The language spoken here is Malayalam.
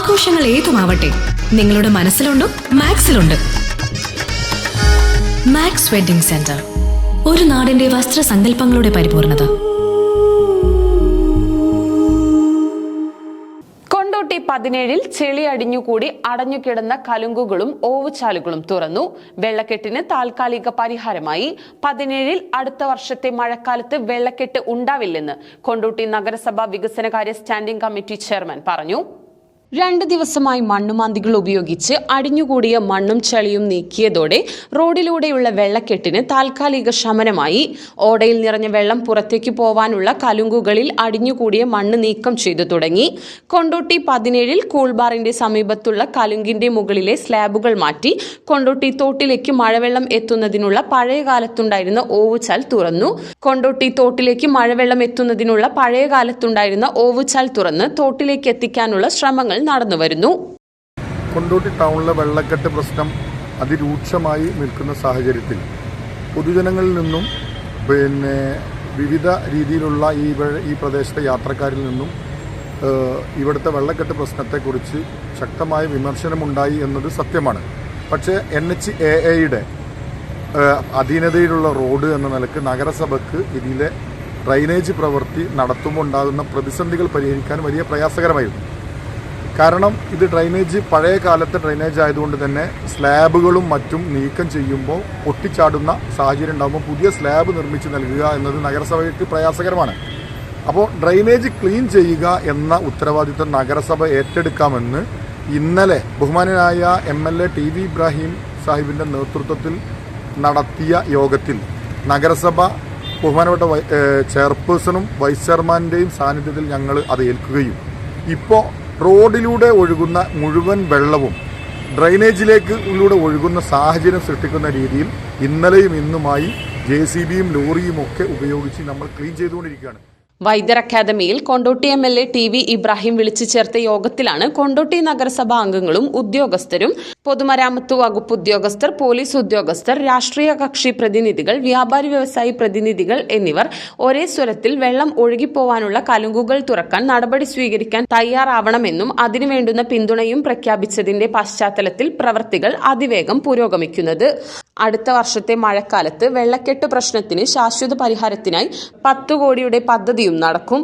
ആഘോഷങ്ങൾ ഏതുമാവട്ടെ നിങ്ങളുടെ മനസ്സിലുണ്ടോ മാക്സിലുണ്ട്. മാക്സ് വെഡിംഗ് സെന്റർ ഒരു നാടിന്റെ വസ്ത്രസങ്കല്പങ്ങളുടെ പരിപൂർണത. കൊണ്ടോട്ടി പതിനേഴിൽ ചെളി അടിഞ്ഞുകൂടി അടഞ്ഞുകിടന്ന കലുങ്കുകളും ഓവുചാലുകളും തുറന്നു. വെള്ളക്കെട്ടിന് താൽക്കാലിക പരിഹാരമായി. പതിനേഴിൽ അടുത്ത വർഷത്തെ മഴക്കാലത്ത് വെള്ളക്കെട്ട് ഉണ്ടാവില്ലെന്ന് കൊണ്ടോട്ടി നഗരസഭാ വികസനകാര്യ സ്റ്റാൻഡിംഗ് കമ്മിറ്റി ചെയർമാൻ പറഞ്ഞു. രണ്ട് ദിവസമായി മണ്ണുമാന്തികൾ ഉപയോഗിച്ച് അടിഞ്ഞുകൂടിയ മണ്ണും ചളിയും നീക്കിയതോടെ റോഡിലൂടെയുള്ള വെള്ളക്കെട്ടിന് താൽക്കാലിക ശമനമായി. ഓടയിൽ നിറഞ്ഞ വെള്ളം പുറത്തേക്ക് പോവാനുള്ള കലുങ്കുകളിൽ അടിഞ്ഞുകൂടിയ മണ്ണ് നീക്കം ചെയ്തു തുടങ്ങി. കൊണ്ടോട്ടി പതിനേഴിൽ കൂൾബാറിന്റെ സമീപത്തുള്ള കലുങ്കിന്റെ മുകളിലെ സ്ലാബുകൾ മാറ്റി കൊണ്ടോട്ടി തോട്ടിലേക്ക് മഴവെള്ളം എത്തുന്നതിനുള്ള പഴയ കാലത്തുണ്ടായിരുന്ന ഓവുചാൽ തുറന്നു. കൊണ്ടോട്ടി തോട്ടിലേക്ക് മഴവെള്ളം എത്തുന്നതിനുള്ള പഴയ കാലത്തുണ്ടായിരുന്ന ഓവുചാൽ തുറന്ന് തോട്ടിലേക്ക് എത്തിക്കാനുള്ള ശ്രമങ്ങൾ നടന്നുവരുന്നു കൊണ്ടോട്ടി ടൗണിലെ വെള്ളക്കെട്ട് പ്രശ്നം അതിരൂക്ഷമായി നിൽക്കുന്ന സാഹചര്യത്തിൽ പൊതുജനങ്ങളിൽ നിന്നും പിന്നെ വിവിധ രീതിയിലുള്ള ഈ ഈ പ്രദേശത്തെ യാത്രക്കാരിൽ നിന്നും ഇവിടുത്തെ വെള്ളക്കെട്ട് പ്രശ്നത്തെക്കുറിച്ച് ശക്തമായ വിമർശനമുണ്ടായി എന്നത് സത്യമാണ്. പക്ഷേ എൻ എച്ച് എ എയുടെ അധീനതയിലുള്ള റോഡ് എന്ന നിലയ്ക്ക് നഗരസഭയ്ക്ക് ഇതിലെ ഡ്രൈനേജ് പ്രവൃത്തി നടത്തുമ്പോൾ ഉണ്ടാകുന്ന പ്രതിസന്ധികൾ പരിഹരിക്കാൻ വലിയ പ്രയാസകരമായിരുന്നു. കാരണം ഇത് ഡ്രൈനേജ് പഴയ കാലത്തെ ഡ്രൈനേജ് ആയതുകൊണ്ട് തന്നെ സ്ലാബുകളും മറ്റും നീക്കം ചെയ്യുമ്പോൾ പൊട്ടിച്ചാടുന്ന സാഹചര്യം ഉണ്ടാകുമ്പോൾ പുതിയ സ്ലാബ് നിർമ്മിച്ച് നൽകുക എന്നത് നഗരസഭയ്ക്ക് പ്രയാസകരമാണ്. അപ്പോൾ ഡ്രൈനേജ് ക്ലീൻ ചെയ്യുക എന്ന ഉത്തരവാദിത്വം നഗരസഭ ഏറ്റെടുക്കാമെന്ന് ഇന്നലെ ബഹുമാനനായ M L A T V Ibrahim സാഹിബിന്റെ നേതൃത്വത്തിൽ നടത്തിയ യോഗത്തിൽ നഗരസഭ ബഹുമാനപ്പെട്ട ചെയർപേഴ്സണും വൈസ് ചെയർമാന്റെയും സാന്നിധ്യത്തിൽ ഞങ്ങൾ അത് ഏൽക്കുകയും. ഇപ്പോൾ റോഡിലൂടെ ഒഴുകുന്ന മുഴുവൻ വെള്ളവും ഡ്രൈനേജിലേക്ക് ഉള്ളിലൂടെ ഒഴുകുന്ന സാഹചര്യം സൃഷ്ടിക്കുന്ന രീതിയിൽ ഇന്നലെയും ഇന്നുമായി ജെ സി ബിയും ലോറിയും ഒക്കെ ഉപയോഗിച്ച് നമ്മൾ ക്ലീൻ ചെയ്തുകൊണ്ടിരിക്കുകയാണ്. വൈദ്യർ അക്കാദമിയിൽ Kondotty M L A T V Ibrahim വിളിച്ചു ചേർത്ത യോഗത്തിലാണ് കൊണ്ടോട്ടി നഗരസഭാ അംഗങ്ങളും ഉദ്യോഗസ്ഥരും പൊതുമരാമത്ത് വകുപ്പ് ഉദ്യോഗസ്ഥർ പോലീസ് ഉദ്യോഗസ്ഥർ രാഷ്ട്രീയ കക്ഷി പ്രതിനിധികൾ വ്യാപാരി വ്യവസായി പ്രതിനിധികൾ എന്നിവർ ഒരേ സ്വരത്തിൽ വെള്ളം ഒഴുകിപ്പോവാനുള്ള കലുങ്കുകൾ തുറക്കാൻ നടപടി സ്വീകരിക്കാൻ തയ്യാറാവണമെന്നും അതിനുവേണ്ടുന്ന പിന്തുണയും പ്രഖ്യാപിച്ചതിന്റെ പശ്ചാത്തലത്തിൽ പ്രവർത്തികൾ അതിവേഗം പുരോഗമിക്കുന്നത്. അടുത്ത വർഷത്തെ മഴക്കാലത്ത് വെള്ളക്കെട്ട് പ്രശ്നത്തിന് ശാശ്വത പരിഹാരത്തിനായി പത്തു കോടിയുടെ പദ്ധതിയും നടക്കും